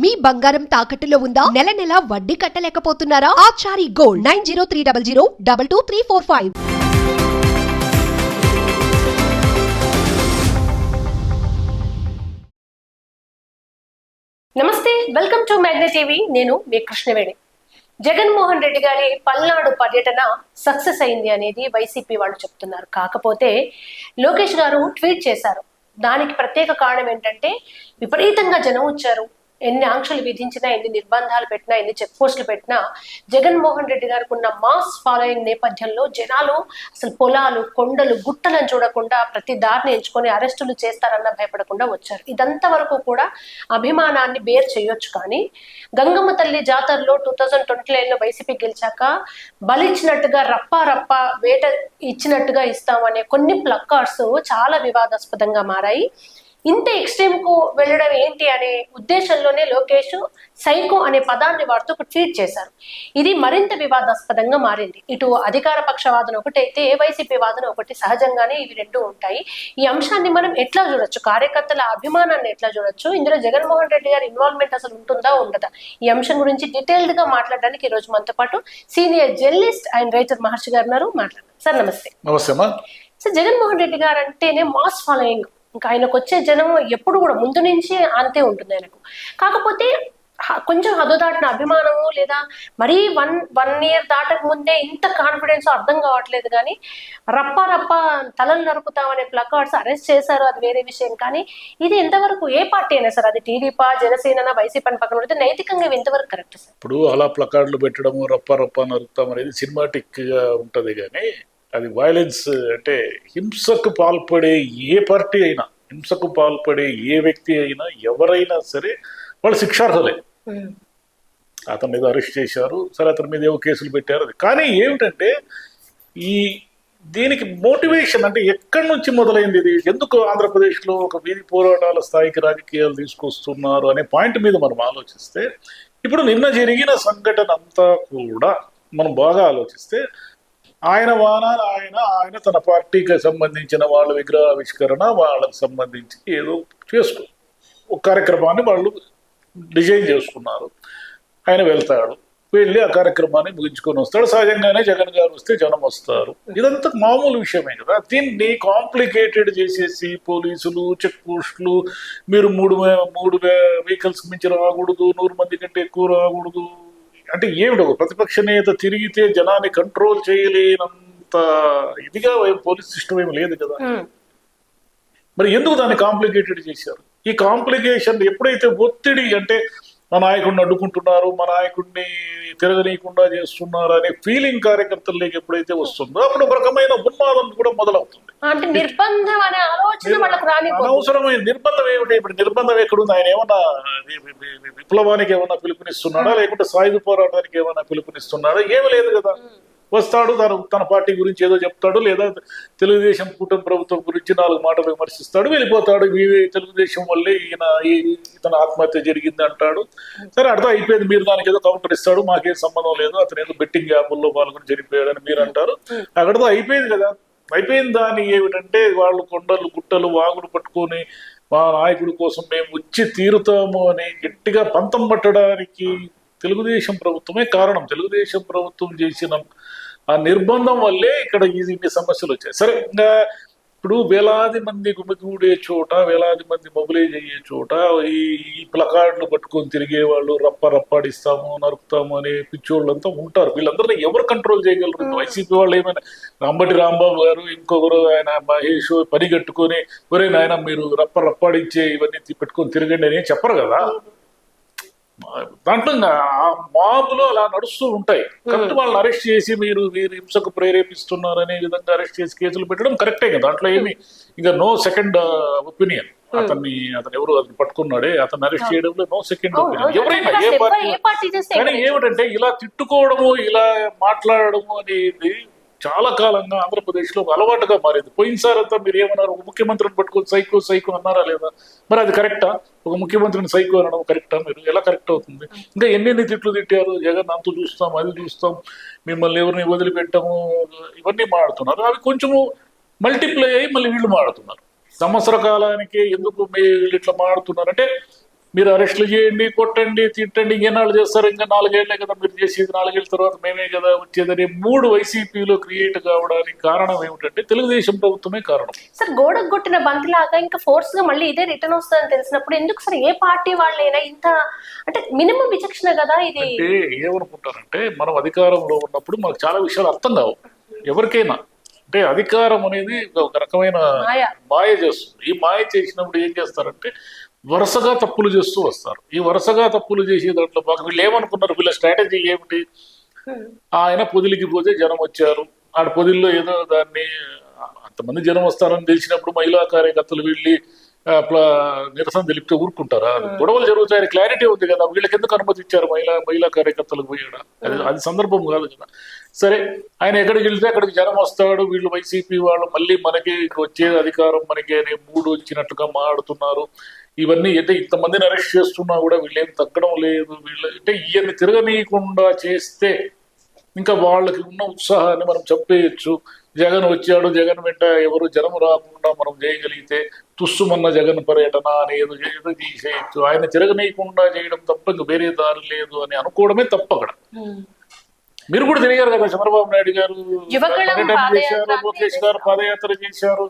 మీ బంగారం తాకట్టులో ఉందా? నెల నెల వడ్డీ కట్టలేకపోతున్నారా? Achari gold nine zero three double zero double two three four five. నమస్తే వెల్కమ్ టు మ్యాగ్న టీవీ. నేను మీ కృష్ణవేణి. జగన్మోహన్ రెడ్డి గారి పల్నాడు పర్యటన సక్సెస్ అయింది అనేది వైసీపీ వాళ్ళు చెప్తున్నారు. కాకపోతే లోకేష్ గారు ట్వీట్ చేశారు. దానికి ప్రత్యేక కారణం ఏంటంటే విపరీతంగా జనం వచ్చారు. ఎన్ని ఆంక్షలు విధించినా ఎన్ని నిర్బంధాలు పెట్టినా ఎన్ని చెక్ పోస్టులు పెట్టినా జగన్మోహన్ రెడ్డి గారికి ఉన్న మాస్ ఫాలోయింగ్ నేపథ్యంలో జనాలు అసలు పొలాలు కొండలు గుట్టలను చూడకుండా ప్రతి దారిని ఎంచుకొని అరెస్టులు చేస్తారన్న భయపడకుండా వచ్చారు. ఇదంతా వరకు కూడా అభిమానాన్ని బేర్ చేయొచ్చు కానీ గంగమ్మ తల్లి జాతరలో టూ థౌజండ్ ట్వంటీ లో వైసీపీ గెలిచాక బలిచ్చినట్టుగా రప్పా రప్ప వేట ఇచ్చినట్టుగా ఇస్తామనే కొన్ని ప్లక్కార్డ్స్ చాలా వివాదాస్పదంగా మారాయి. ఇంత ఎక్స్ట్రీమ్కు వెళ్ళడం ఏంటి అనే ఉద్దేశంలోనే లోకేష్ సైకో అనే పదాన్ని వాడుతూ ఒక ట్వీట్ చేశారు. ఇది మరింత వివాదాస్పదంగా మారింది. ఇటు అధికార పక్ష వాదన ఒకటైతే వైసీపీ వాదన ఒకటి. సహజంగానే ఇవి రెండు ఉంటాయి. ఈ అంశాన్ని మనం ఎట్లా చూడొచ్చు? కార్యకర్తల అభిమానాన్ని ఎట్లా చూడొచ్చు? ఇందులో జగన్మోహన్ రెడ్డి గారి ఇన్వాల్వ్మెంట్ అసలు ఉంటుందా ఉండదా? ఈ అంశం గురించి డీటెయిల్డ్గా మాట్లాడడానికి ఈ రోజు మనతో పాటు senior journalist and writer Maharshi గారు ఉన్నారు. మాట్లాడారు సార్ నమస్తే. నమస్తే అమ్మా. సో జగన్మోహన్ రెడ్డి గారు అంటేనే మాస్ ఫాలోయింగ్ ఇంకా ఆయనకు వచ్చే జనం ఎప్పుడు కూడా ముందు నుంచి అంతే ఉంటుంది ఆయనకు. కాకపోతే కొంచెం హద్దు దాటిన అభిమానము లేదా మరీ వన్ వన్ ఇయర్ దాటక ముందే ఇంత కాన్ఫిడెన్స్ అర్థం కావట్లేదు కానీ రప్ప రప్ప తలలు నరుకుతామనే ప్లకార్డ్స్ అరెస్ట్ చేశారు అది వేరే విషయం. కానీ ఇది ఎంతవరకు ఏ పార్టీ అయినా సార్ అది టీడీపా జనసేన వైసీపీ అని పక్కన పెడితే నైతికంగా ఇవి ఎంతవరకు కరెక్ట్ సార్? ఇప్పుడు అలా ప్లకార్డులు పెట్టడము రప్ప రప్ప నరుకుతాం అనేది సినిమాటిక్గా ఉంటది కానీ అది వైలెన్స్ అంటే హింసకు పాల్పడే ఏ పార్టీ అయినా హింసకు పాల్పడే ఏ వ్యక్తి అయినా ఎవరైనా సరే వాళ్ళు శిక్షార్హులే. అతని మీద అరెస్ట్ చేశారు సరే అతని మీద ఏవో కేసులు పెట్టారు అది. కానీ ఏమిటంటే ఈ దీనికి మోటివేషన్ అంటే ఎక్కడి నుంచి మొదలైంది ఇది? ఎందుకు ఆంధ్రప్రదేశ్లో ఒక వీధి పోరాటాల స్థాయికి రాజకీయాలు తీసుకొస్తున్నారు అనే పాయింట్ మీద మనం ఆలోచిస్తే ఇప్పుడు నిన్న జరిగిన సంఘటన అంతా కూడా మనం బాగా ఆలోచిస్తే ఆయన వాన ఆయన ఆయన తన పార్టీకి సంబంధించిన వాళ్ళ విగ్రహావిష్కరణ వాళ్ళకి సంబంధించి ఏదో చేసుకో. ఒక కార్యక్రమాన్ని వాళ్ళు డిజైన్ చేసుకున్నారు. ఆయన వెళ్తాడు. వెళ్ళి ఆ కార్యక్రమాన్ని ముగించుకొని వస్తాడు. సహజంగానే జగన్ గారు వస్తే జనం వస్తారు. ఇదంతా మామూలు విషయమే కదా. దీన్ని కాంప్లికేటెడ్ చేసేసి పోలీసులు చెక్ పోస్టులు మీరు మూడు మూడు వెహికల్స్ మించి రాకూడదు నూరు మంది కంటే ఎక్కువ రాకూడదు అంటే ఏమిటి ఒక ప్రతిపక్ష నేత తిరిగితే జనాన్ని కంట్రోల్ చేయలేనంత ఇదిగా పోలీస్ సిస్టమ్ ఏమి లేదు కదా. మరి ఎందుకు దాన్ని కాంప్లికేటెడ్ చేశారు? ఈ కాంప్లికేషన్ ఎప్పుడైతే ఒత్తిడి అంటే మా నాయకుడిని అడ్డుకుంటున్నారు మా నాయకుడిని తిరగనీయకుండా చేస్తున్నారు అనే ఫీలింగ్ కార్యకర్తల్లోకి ఎప్పుడైతే వస్తుందో అప్పుడు ఒక రకమైన ఉన్మాదం కూడా మొదలవుతుంది. అనవసరమైన నిర్బంధం ఏమిటి? ఇప్పుడు నిర్బంధం ఎక్కడుంది? ఆయన ఏమన్నా విప్లవానికి ఏమన్నా పిలుపునిస్తున్నాడా? లేకుంటే సాయుధ పోరాటానికి ఏమన్నా పిలుపునిస్తున్నాడా? ఏమి లేదు కదా. వస్తాడు తను తన పార్టీ గురించి ఏదో చెప్తాడు లేదా తెలుగుదేశం కూటమి ప్రభుత్వం గురించి నాలుగు మాటలు విమర్శిస్తాడు వెళ్ళిపోతాడు. ఈ తెలుగుదేశం వల్లే ఈయన ఇతను ఆత్మహత్య జరిగింది అంటాడు. సరే అర్థం అయిపోయింది. మీరు దానికి ఏదో కౌంటర్ ఇస్తాడు. మాకేం సంబంధం లేదు. అతను ఏదో బెట్టింగ్ యాప్ల్లో పాల్గొని చనిపోయాడని మీరు అంటారు. అక్కడతో అయిపోయింది కదా. అయిపోయింది దాన్ని ఏమిటంటే వాళ్ళు కొండలు గుట్టలు వాగులు పట్టుకొని మా నాయకుడి కోసం మేము వచ్చి తీరుతాము అని గట్టిగా పంతం పట్టడానికి తెలుగుదేశం ప్రభుత్వమే కారణం. తెలుగుదేశం ప్రభుత్వం చేసిన ఆ నిర్బంధం వల్లే ఇక్కడ ఈ ఇన్ని సమస్యలు వచ్చాయి. సరే ఇంకా ఇప్పుడు వేలాది మంది గుమిగూడే చోట వేలాది మంది మొబిలైజ్ అయ్యే చోట ఈ ఈ ప్లకార్డులు పట్టుకొని తిరిగే వాళ్ళు రప్ప రప్పాడిస్తాము నరుకుతాము అనే పిచ్చోళ్ళంతా ఉంటారు. వీళ్ళందరినీ ఎవరు కంట్రోల్ చేయగలరు? వైసీపీ వాళ్ళు ఏమైనా అంబటి రాంబాబు గారు ఇంకొకరు ఆయన మహేష్ పని కట్టుకొని ఒరే నాయన మీరు రప్ప రప్పాడించే ఇవన్నీ పెట్టుకొని తిరగండి అని చెప్పరు కదా? దాంట్లో మాబులో అలా నడుస్తూ ఉంటాయి. కాబట్టి వాళ్ళని అరెస్ట్ చేసి మీరు మీరు హింసకు ప్రేరేపిస్తున్నారు అనే విధంగా అరెస్ట్ చేసి కేసులు పెట్టడం కరెక్టే కదా? దాంట్లో ఏమి ఇంకా నో సెకండ్ ఒపీనియన్ అతన్ని అతను ఎవరు అతను పట్టుకున్నాడే అతన్ని అరెస్ట్ చేయడంలో నో సెకండ్ ఒపీనియన్. ఎవరైనా ఏ పార్టీ కానీ ఏమిటంటే ఇలా తిట్టుకోవడము ఇలా మాట్లాడడము అనేది చాలా కాలంగా ఆంధ్రప్రదేశ్లో ఒక అలవాటుగా మారింది. పోయినసారి అంతా మీరు ఏమన్నారు? ఒక ముఖ్యమంత్రిని పట్టుకొని సైకో సైకో అన్నారా లేదా? మరి అది కరెక్టా? ఒక ముఖ్యమంత్రిని సైకో అనడం కరెక్టా మీరు? ఎలా కరెక్ట్ అవుతుంది? ఇంకా ఎన్నెన్ని తిట్లు తిట్టారు? జగన్ అంత చూస్తాం అది చూస్తాం మిమ్మల్ని ఎవరిని వదిలిపెట్టము ఇవన్నీ మాడుతున్నారు. అవి కొంచెము మల్టిప్లై అయ్యి మళ్ళీ వీళ్ళు మాడుతున్నారు. సంవత్సర కాలానికి ఎందుకు మీ వీళ్ళు ఇట్లా మాడుతున్నారు? అంటే మీరు అరెస్టులు చేయండి కొట్టండి తిట్టండి ఇంకెన్నాళ్ళు చేస్తారు? ఇంకా నాలుగేళ్ళే కదా మీరు చేసేది. నాలుగేళ్ళ తర్వాత మేమే కదా వచ్చేదని మూడు వైసీపీలో క్రియేట్ కావడానికి కారణం ఏమిటంటే తెలుగుదేశం ప్రభుత్వమే కారణం. సార్ గోడకు కొట్టిన బంతిలాగా ఇంకా ఫోర్స్గా మళ్ళీ ఇదే రిటర్న్ వస్తుందని తెలిసినప్పుడు ఎందుకు సార్ ఏ పార్టీ వాళ్ళైనా ఇంత అంటే మినిమం విచక్షణ కదా ఇది? అంటే ఏమనుకుంటారంటే మనం అధికారంలో ఉన్నప్పుడు మనకు చాలా విషయాలు అర్థం కావు. ఎవరికైనా అంటే అధికారం అనేది ఒక రకమైన మాయ. మాయ చేస్తుంది. ఈ మాయ చేసినప్పుడు ఏం చేస్తారంటే వరుసగా తప్పులు చేస్తూ వస్తారు. ఈ వరుసగా తప్పులు చేసే దాంట్లో బాగా వీళ్ళు ఏమనుకున్నారు? వీళ్ళ స్ట్రాటజీ ఏమిటి? Hmm. ఆయన పొదిలికి పోతే జనం వచ్చారు. ఆడ పొదిల్లో ఏదో దాన్ని అంతమంది జనం వస్తారని తెలిసినప్పుడు మహిళా కార్యకర్తలు వెళ్ళి నిరసన తెలిపితే ఊరుకుంటారా? గొడవలు జరుగుతాయని క్లారిటీ ఉంది కదా. వీళ్ళకి ఎందుకు అనుమతి ఇచ్చారు మహిళా మహిళా కార్యకర్తలకు పోయాడా అది అది సందర్భం కాదు కదా. సరే ఆయన ఎక్కడికి వెళ్తే అక్కడికి జనం వస్తాడు. వీళ్ళు వైసీపీ వాళ్ళు మళ్ళీ మనకి వచ్చే అధికారం మనకి అనే మూడు వచ్చినట్టుగా మాట్లాడుతున్నారు ఇవన్నీ అంటే ఇంతమందిని అరెస్ట్ చేస్తున్నా కూడా వీళ్ళేం తగ్గడం లేదు వీళ్ళు అంటే ఈయన్ని తిరగనీయకుండా చేస్తే ఇంకా వాళ్ళకి ఉన్న ఉత్సాహాన్ని మనం చెప్పేయచ్చు జగన్ వచ్చాడు జగన్ వెంట ఎవరు జనం రాకుండా మనం చేయగలిగితే తుస్సుమన్న జగన్ పర్యటన అని ఏదో ఏదో చేసేయచ్చు ఆయన తిరగనీయకుండా చేయడం తప్ప ఇంకా వేరే దారి లేదు అని అనుకోవడమే తప్ప అక్కడ. మీరు కూడా తిరిగారు కదా చంద్రబాబు నాయుడు గారు. పర్యటన చేశారు లోకేష్ గారు పాదయాత్ర చేశారు.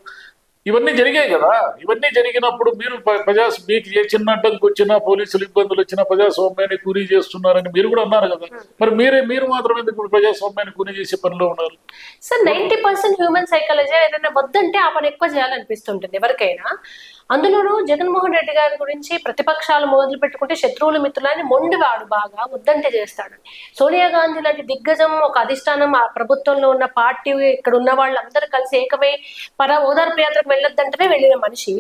ఇవన్నీ జరిగాయి కదా. ఇవన్నీ జరిగినప్పుడు మీరు ప్రజా మీకు ఏ చిన్న అడ్డంకి వచ్చినా పోలీసులు ఇబ్బందులు వచ్చినా ప్రజాస్వామ్యాన్ని కూలీ చేస్తున్నారని మీరు కూడా అన్నారు కదా. మరి మీరే మీరు మాత్రం ఎందుకు ప్రజాస్వామ్యాన్ని కూలీ చేసే పనిలో ఉన్నారు? Sir ninety percent human psychology ఏదైనా వద్దంటే ఆ పని ఎక్కువ చేయాలనిపిస్తుంటుంది ఎవరికైనా. అందులోనూ జగన్మోహన్ రెడ్డి గారి గురించి ప్రతిపక్షాలు మొదలు పెట్టుకుంటే శత్రువులు మిత్రులని మొండివాడు బాగా వద్దంటే చేస్తాడు. సోనియా గాంధీ లాంటి దిగ్గజం ఒక అధిష్టానం ఆ ప్రభుత్వంలో ఉన్న పార్టీ ఇక్కడ ఉన్న వాళ్ళందరూ కలిసి ఏకమై పర ఓదార్పు యాత్రకు వెళ్ళొద్దంటేనే వెళ్ళిన మనిషి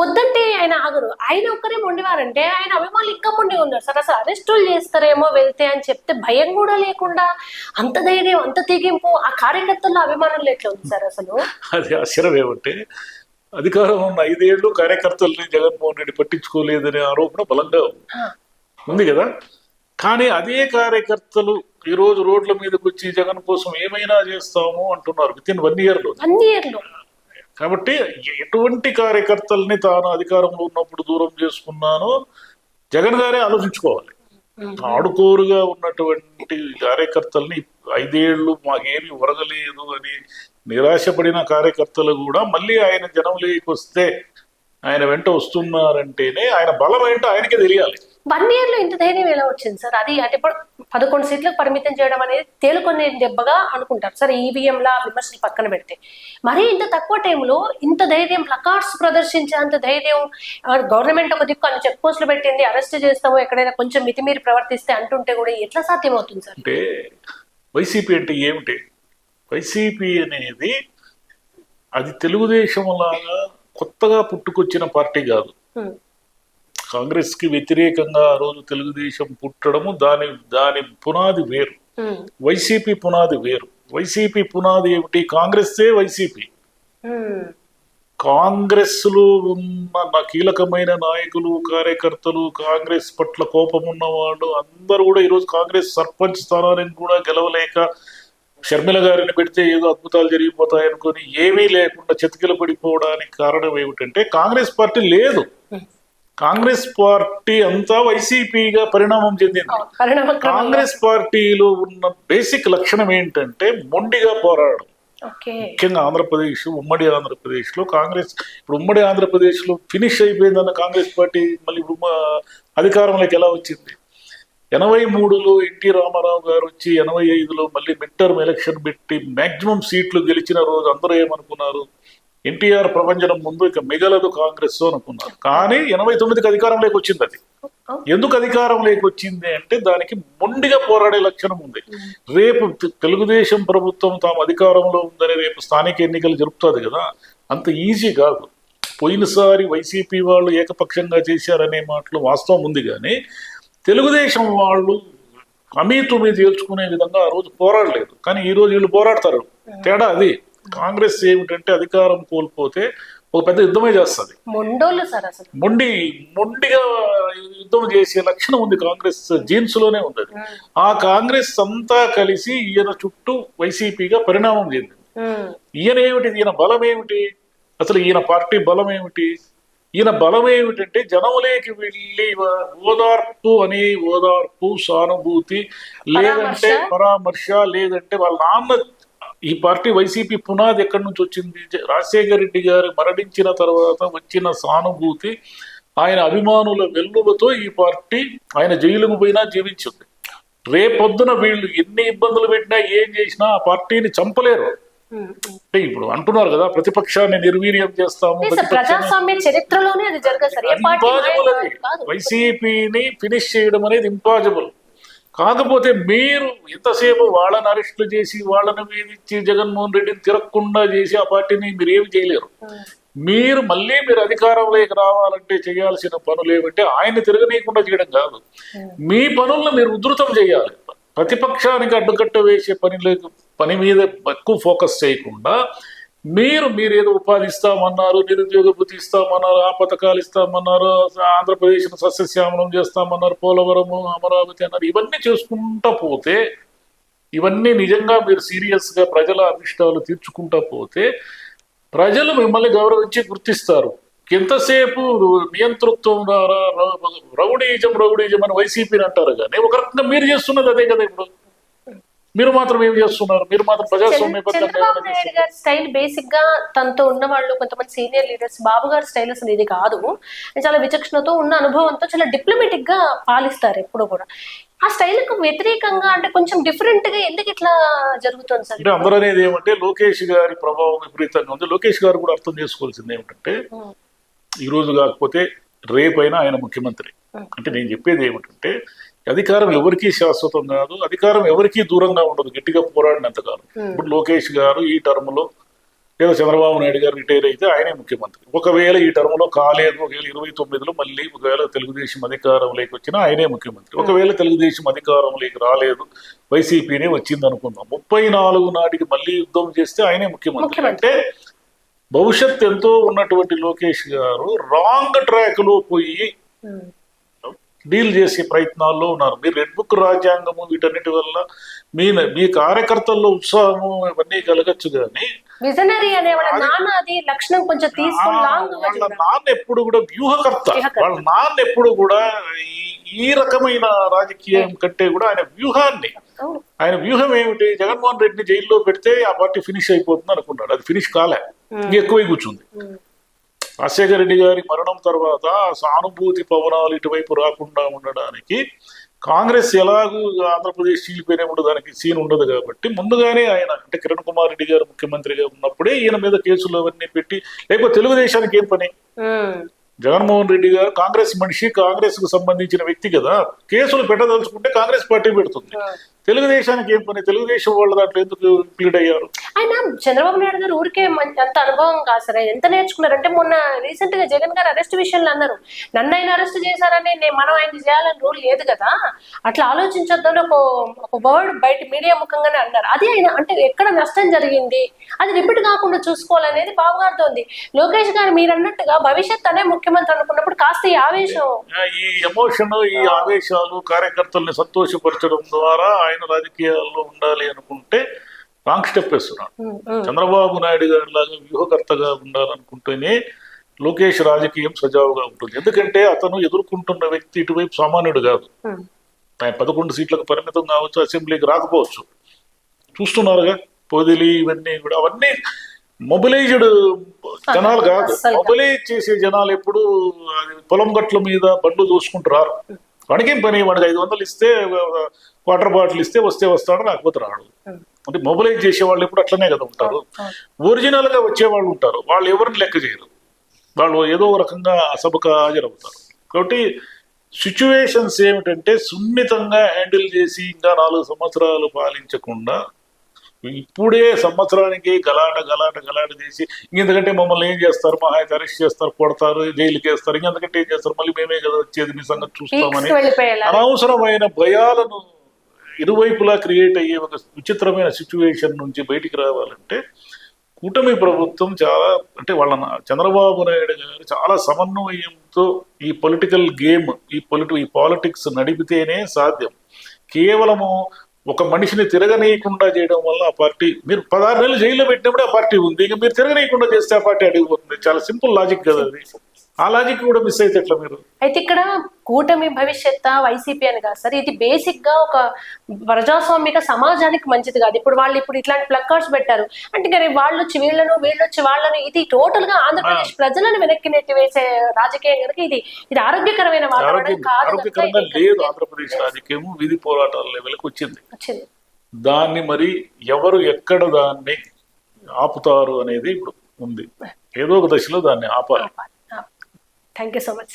వద్దంటే ఆయన ఆగరు. ఆయన ఒక్కరే మొండివారంటే ఆయన అభిమానులు ఇంకా మొండి ఉన్నారు. సార్ అసలు అరెస్టులు చేస్తారేమో వెళ్తే అని చెప్తే భయం కూడా లేకుండా అంత ధైర్యం అంత తెగింపు ఆ కార్యకర్తల్లో అభిమానులు ఎట్లా ఉంది సార్ అసలు? అది ఆశ్చర్యం ఏమంటే అధికారం ఉన్న ఐదేళ్ళు కార్యకర్తల్ని జగన్మోహన్ రెడ్డి పట్టించుకోలేదనే ఆరోపణ బలంగా ఉంది. కదా? కానీ అదే కార్యకర్తలు ఈ రోజు రోడ్ల మీదకి వచ్చి జగన్ కోసం ఏమైనా చేస్తాము అంటున్నారు విత్ ఇన్ వన్ ఇయర్లో. వన్ ఇయర్లో. కాబట్టి ఎటువంటి కార్యకర్తల్ని తాను అధికారంలో ఉన్నప్పుడు దూరం చేసుకున్నానో జగన్ గారే ఆలోచించుకోవాలి. ఆడుకోరుగా ఉన్నటువంటి కార్యకర్తల్ని ఐదేళ్ళు మాకేమి ఒరగలేదు అని నిరాశపడిన కార్యకర్తలు కూడా మళ్ళీ ఆయన జనంలోకి వస్తే ఆయన వెంట వస్తున్నారంటేనే ఆయన బలం ఏంటో ఆయనకే తెలియాలి. వన్ ఇయర్లో ఇంత ధైర్యం ఎలా వచ్చింది సార్? అది అంటే ఇప్పుడు పదకొండు సీట్లకు పరిమితం చేయడం అనేది తేలుకొని దెబ్బగా అనుకుంటారు. సార్ ఈవీఎం లా విమర్శలు పక్కన పెడితే. మరీ ఇంత తక్కువ టైంలో ఇంత ధైర్యం ప్లకార్డ్స్ ప్రదర్శించే అంత ధైర్యం గవర్నమెంట్ ఒక దిక్కు అన్ని చెక్ పోస్టులు పెట్టింది అరెస్ట్ చేస్తాము ఎక్కడైనా కొంచెం మితిమీరి ప్రవర్తిస్తే అంటుంటే కూడా ఎట్లా సాధ్యమవుతుంది సార్? అంటే వైసీపీ అంటే ఏమిటి? వైసీపీ అనేది అది తెలుగుదేశం లాగా కొత్తగా పుట్టుకొచ్చిన పార్టీ కాదు. కాంగ్రెస్కి వ్యతిరేకంగా ఆ రోజు తెలుగుదేశం పుట్టడము దాని దాని పునాది వేరు. వైసీపీ పునాది వేరు. వైసీపీ పునాది ఏమిటి? కాంగ్రెస్సే వైసీపీ. కాంగ్రెస్లో ఉన్న నా కీలకమైన నాయకులు కార్యకర్తలు కాంగ్రెస్ పట్ల కోపం ఉన్నవాళ్ళు అందరూ కూడా ఈరోజు కాంగ్రెస్ సర్పంచ్ స్థానానికి కూడా గెలవలేక షర్మిల గారిని పెడితే ఏదో అద్భుతాలు జరిగిపోతాయనుకొని ఏమీ లేకుండా చతికిల పడిపోవడానికి కారణం ఏమిటంటే కాంగ్రెస్ పార్టీ లేదు. కాంగ్రెస్ పార్టీ అంతా వైసీపీగా పరిణామం చెందింది. కాంగ్రెస్ పార్టీలో ఉన్న బేసిక్ లక్షణం ఏంటంటే మొండిగా పోరాడడం. ముఖ్యంగా ఆంధ్రప్రదేశ్ ఉమ్మడి ఆంధ్రప్రదేశ్లో కాంగ్రెస్ ఇప్పుడు ఉమ్మడి ఆంధ్రప్రదేశ్లో ఫినిష్ అయిపోయిందన్న కాంగ్రెస్ పార్టీ మళ్ళీ అధికారంలోకి ఎలా వచ్చింది? ఎనభై మూడులో ఎన్టీ రామారావు గారు వచ్చి ఎనభై ఐదులో మళ్ళీ మిడ్ టర్మ్ ఎలక్షన్ పెట్టి మాక్సిమం సీట్లు గెలిచిన రోజు అందరూ ఏమనుకున్నారు? ఎన్టీఆర్ ప్రపంచం ముందు ఇక మిగలదు కాంగ్రెస్ అనుకున్నారు. కానీ ఎనభై తొమ్మిదికి అధికారంలోకి వచ్చింది అది. ఎందుకు అధికారంలోకి వచ్చింది అంటే దానికి మొండిగా పోరాడే లక్షణం ఉంది. రేపు తెలుగుదేశం ప్రభుత్వం తాము అధికారంలో ఉందని రేపు స్థానిక ఎన్నికలు జరుపుతుంది కదా అంత ఈజీ కాదు. పోయినసారి వైసీపీ వాళ్ళు ఏకపక్షంగా చేశారనే మాటలు వాస్తవం ఉంది కానీ తెలుగుదేశం వాళ్ళు అమీతు మీద తేల్చుకునే విధంగా ఆ రోజు పోరాడలేదు. కానీ ఈ రోజు వీళ్ళు పోరాడతారు. తేడా అది. కాంగ్రెస్ ఏమిటంటే అధికారం కోల్పోతే ఒక పెద్ద యుద్ధమే చేస్తుంది. మొండి మొండిగా యుద్ధం చేసే లక్షణం ఉంది కాంగ్రెస్ జీన్స్లోనే ఉంది. ఆ కాంగ్రెస్ అంతా కలిసి ఈయన చుట్టూ వైసీపీగా పరిణామం చెందింది. ఈయన ఏమిటి ఈయన బలం ఏమిటి? అసలు ఈయన పార్టీ బలం ఏమిటి? ఈయన బలం ఏమిటంటే జనములేకి వెళ్ళి ఓదార్పు అని ఓదార్పు సానుభూతి లేదంటే పరామర్శ లేదంటే వాళ్ళ నాన్న ఈ పార్టీ వైసీపీ పునాది ఎక్కడి నుంచి వచ్చింది? రాజశేఖర రెడ్డి గారు మరణించిన తర్వాత వచ్చిన సానుభూతి ఆయన అభిమానుల వెల్లువతో ఈ పార్టీ ఆయన జైలుకు పోయినా జీవించింది. రేపొద్దున వీళ్ళు ఎన్ని ఇబ్బందులు పెట్టినా ఏం చేసినా ఆ పార్టీని చంపలేరు. అంటే ఇప్పుడు అంటున్నారు కదా ప్రతిపక్షాన్ని నిర్వీర్యం చేస్తాము ప్రజాస్వామ్య చరిత్రలోనే అది జరగదు వైసీపీని ఫినిష్ చేయడం అనేది ఇంపాసిబుల్ కాకపోతే మీరు ఎంతసేపు వాళ్ళని అరెస్టులు చేసి వాళ్ళని వేధించి జగన్మోహన్ రెడ్డిని తిరగకుండా చేసి ఆ పార్టీని మీరు ఏమి చేయలేరు. ఉమ్, మీరు మళ్ళీ మీరు అధికారంలోకి రావాలంటే చేయాల్సిన పనులు ఏమంటే ఆయన తిరగనీయకుండా చేయడం కాదు. మీ పనులను మీరు ఉధృతం చేయాలి. ప్రతిపక్షానికి అడ్డుకట్ట వేసే పని లేదు. పని మీద ఎక్కువ ఫోకస్ చేయకుండా మీరు మీరు ఏదో ఉపాధి ఇస్తామన్నారు నిరుద్యోగ భృతి ఇస్తామన్నారు ఆ పథకాలు ఇస్తామన్నారు ఆంధ్రప్రదేశ్ సస్యశ్యామలం చేస్తామన్నారు పోలవరము అమరావతి అన్నారు ఇవన్నీ చేసుకుంటా పోతే ఇవన్నీ నిజంగా మీరు సీరియస్గా ప్రజల అభిష్టాలు తీర్చుకుంటా పోతే ప్రజలు మిమ్మల్ని గౌరవించి గుర్తిస్తారు. ఎంతసేపు నియంతృత్వం ద్వారా రౌడీజం రౌడీజం అని వైసీపీని అంటారు కానీ ఒక రకంగా మీరు చేస్తున్నది అదే కదా ఇప్పుడు. మీరు మాత్రం ఏం చేస్తున్నారు? మీరు మాత్రం ప్రజాస్వామ్య చంద్రబాబు నాయుడు గారి స్టైల్ బేసిక్గా తనతో ఉన్న వాళ్ళు కొంతమంది సీనియర్ లీడర్స్ బాబు గారి స్టైల్ అసలు ఇది కాదు. చాలా విచక్షణతో ఉన్న అనుభవంతో చాలా డిప్లొమాటిక్గా పాలిస్తారు ఎప్పుడు కూడా. ఆ స్టైల్కు వ్యతిరేకంగా అంటే కొంచెం డిఫరెంట్గా ఎందుకు ఇట్లా జరుగుతుంది సార్? అంటే అందరూ అనేది ఏమంటే లోకేష్ గారి ప్రభావం విపరీతంగా ఉంది. లోకేష్ గారు కూడా అర్థం చేసుకోవాల్సింది ఏమిటంటే ఈ రోజు కాకపోతే రేపైనా ఆయన ముఖ్యమంత్రి. అంటే నేను చెప్పేది ఏమిటంటే అధికారం ఎవరికీ శాశ్వతం కాదు అధికారం ఎవరికీ దూరంగా ఉండదు గట్టిగా పోరాడినంత కాలం. ఇప్పుడు లోకేష్ గారు ఈ టర్మ్లో లేదా చంద్రబాబు నాయుడు గారు రిటైర్ అయితే ఆయనే ముఖ్యమంత్రి. ఒకవేళ ఈ టర్మ్లో కాలేదు ఒకవేళ ఇరవై తొమ్మిదిలో మళ్ళీ ఒకవేళ తెలుగుదేశం అధికారంలోకి వచ్చినా ఆయనే ముఖ్యమంత్రి. ఒకవేళ తెలుగుదేశం అధికారంలోకి రాలేదు వైసీపీనే వచ్చింది అనుకుందాం ముప్పై నాలుగు నాటికి మళ్ళీ యుద్ధం చేస్తే ఆయనే ముఖ్యమంత్రి. అంటే భవిష్యత్ ఎంతో ఉన్నటువంటి లోకేష్ గారు రాంగ్ ట్రాక్లో పోయి ఉమ్, డీల్ చేసే ప్రయత్నాల్లో ఉన్నారు. మీరు రెడ్ బుక్ రాజ్యాంగము వీటన్నిటి వల్ల మీ మీ కార్యకర్తల్లో ఉత్సాహము ఇవన్నీ కలగచ్చు కానీ విజనరీ అనే వాళ్ళ నాన్న అది లక్షణం కొంచెం తీసుకొని లాంగ్గా వాళ్ళ చూడాలి. నాన్న ఎప్పుడు కూడా వ్యూహకర్త. వాళ్ళ నాన్న ఎప్పుడు కూడా ఈ- రకమైన రాజకీయం కంటే కూడా ఆయన వ్యూహాన్ని. ఆయన వ్యూహం ఏమిటి? జగన్మోహన్ రెడ్డిని జైల్లో పెడితే ఆ పార్టీ ఫినిష్ అయిపోతుంది అనుకున్నాడు అది ఫినిష్ కాలే. ఇంకా ఎక్కువై కూర్చుంది. రాజశేఖర రెడ్డి గారి మరణం తర్వాత సానుభూతి పవనాలు ఇటువైపు రాకుండా ఉండడానికి కాంగ్రెస్ ఎలాగూ ఆంధ్రప్రదేశ్ చీలిపోయినప్పుడు దానికి సీన్ ఉండదు కాబట్టి ముందుగానే ఆయన అంటే కిరణ్ కుమార్ రెడ్డి గారు ముఖ్యమంత్రిగా ఉన్నప్పుడే ఈయన మీద కేసులు అవన్నీ పెట్టి లేకపోతే తెలుగుదేశానికి ఏం పని? జగన్మోహన్ రెడ్డి గారు కాంగ్రెస్ మనిషి కాంగ్రెస్కు సంబంధించిన వ్యక్తి కదా. కేసులు పెట్టదలుచుకుంటే కాంగ్రెస్ పార్టీ పెడుతుంది. తెలుగుదేశానికి ఏం పని? తెలుగుదేశం వాళ్ళ దాంట్లో ఎందుకు ఇంక్లూడ్ అయ్యారు? ఆయన చంద్రబాబు నాయుడు గారు ఊరికే అంత అనుభవం కాదు సార్. ఎంత నేర్చుకున్నారంటే మొన్న రీసెంట్గా జగన్ గారు అరెస్ట్ విషయంలో అన్నారు. నన్ను ఆయన అరెస్ట్ చేశారని నేను మనం ఆయన చేయాలని రూల్ లేదు కదా. అట్లా ఆలోచించొద్దని ఒక ఒక వర్డ్ బయట మీడియా ముఖంగానే అన్నారు. అది ఆయన అంటే ఎక్కడ నష్టం జరిగింది? అది రిపీట్ కాకుండా చూసుకోవాలనేది బాబు గారితో ఉంది. లోకేష్ గారు మీరు అన్నట్టుగా భవిష్యత్ అనే ముఖ్యమంత్రి అనుకున్నప్పుడు కాస్త ఈ ఆవేశం. ఈ ఎమోషన్ ఈ ఆవేశాలు కార్యకర్తల్ని సంతోషపరచడం ద్వారా ఆయన రాజకీయాల్లో ఉండాలి అనుకుంటే రాంగ్ స్టెప్ వేస్తున్నాడు. చంద్రబాబు నాయుడు గారి లాగా వ్యూహకర్తగా ఉండాలనుకుంటేనే లోకేష్ రాజకీయం సజావుగా ఉంటుంది. ఎందుకంటే అతను ఎదుర్కొంటున్న వ్యక్తి ఇటువైపు సామాన్యుడు కాదు. ఆయన పదకొండు సీట్లకు పరిమితం కావచ్చు అసెంబ్లీకి రాకపోవచ్చు. చూస్తున్నారుగా పొదిలి ఇవన్నీ కూడా అవన్నీ మొబిలైజ్డ్ జనాలు కాదు. మొబిలైజ్ చేసే జనాలు ఎప్పుడు అది పొలం గట్ల మీద బండ్లు దూసుకుంటారు వాడికేం పని వాడికి ఐదు వందలు ఇస్తే వాటర్ బాటిల్ ఇస్తే వస్తే వస్తాడు రాకపోతే రాడు. అంటే మొబిలైజ్ చేసే వాళ్ళు ఎప్పుడు అట్లనే కదా ఉంటారు. ఒరిజినల్గా వచ్చే వాళ్ళు ఉంటారు. వాళ్ళు ఎవరిని లెక్క చేయరు. వాళ్ళు ఏదో రకంగా సభకు హాజరవుతారు కాబట్టి సిచ్యువేషన్స్ ఏమిటంటే సున్నితంగా హ్యాండిల్ చేసి ఇంకా నాలుగు సంవత్సరాలు పాలించకుండా ఇప్పుడే సంవత్సరానికి గలాట గలాట గలాట చేసి ఇంకెందుకంటే మమ్మల్ని ఏం చేస్తారు? మా అయితే అరెస్ట్ చేస్తారు కొడతారు జైలుకి వేస్తారు ఇంకెందుకంటే ఏం చేస్తారు? మళ్ళీ మేమే కదా వచ్చేది మీ సంగతి చూస్తామని. అనవసరమైన భయాలను ఇరువైపులా క్రియేట్ అయ్యే ఒక విచిత్రమైన సిచ్యువేషన్ నుంచి బయటికి రావాలంటే కూటమి ప్రభుత్వం చాలా అంటే వాళ్ళ చంద్రబాబు నాయుడు గారు చాలా సమన్వయంతో ఈ పొలిటికల్ గేమ్ ఈ పొలిటి ఈ పాలిటిక్స్ నడిపితేనే సాధ్యం. కేవలము ఒక మనిషిని తిరగనీయకుండా చేయడం వల్ల ఆ పార్టీ మీరు పదహారు నెలలు జైల్లో పెట్టినప్పుడే ఆ పార్టీ ఉంది. ఇక మీరు తిరగనీయకుండా చేస్తే ఆ పార్టీ అడిగిపోతుంది చాలా సింపుల్ లాజిక్ కదా అది. ఆ లాజిక్ కూడా మిస్ అయితే ఎట్లా మీరు? అయితే ఇక్కడ కూటమి భవిష్యత్ వైసీపీ అని కాదు సార్ ఇది బేసిక్గా ఒక ప్రజాస్వామిక సమాజానికి మంచిది కాదు. ఇప్పుడు వాళ్ళు ఇప్పుడు ఇట్లాంటి ప్లక్కార్డ్స్ పెట్టారు. అంటే వాళ్ళు వచ్చి వీళ్ళను వీళ్ళు వచ్చి వాళ్ళను ఇది టోటల్గా ఆంధ్రప్రదేశ్ ప్రజలను వెనక్కి నెట్టి వేసే రాజకీయం కనుక ఇది ఇది ఆరోగ్యకరమైన వాతావరణం కాదు లేదు ఆంధ్రప్రదేశ్ రాజకీయం వీధి పోరాటాల లెవెల్కి వచ్చింది. వచ్చింది. దాన్ని మరి ఎవరు ఎక్కడ దాన్ని ఆపుతారు అనేది ఇప్పుడు ఉంది. ఏదో ఒక దశలో దాన్ని ఆపాలి. Thank you so much.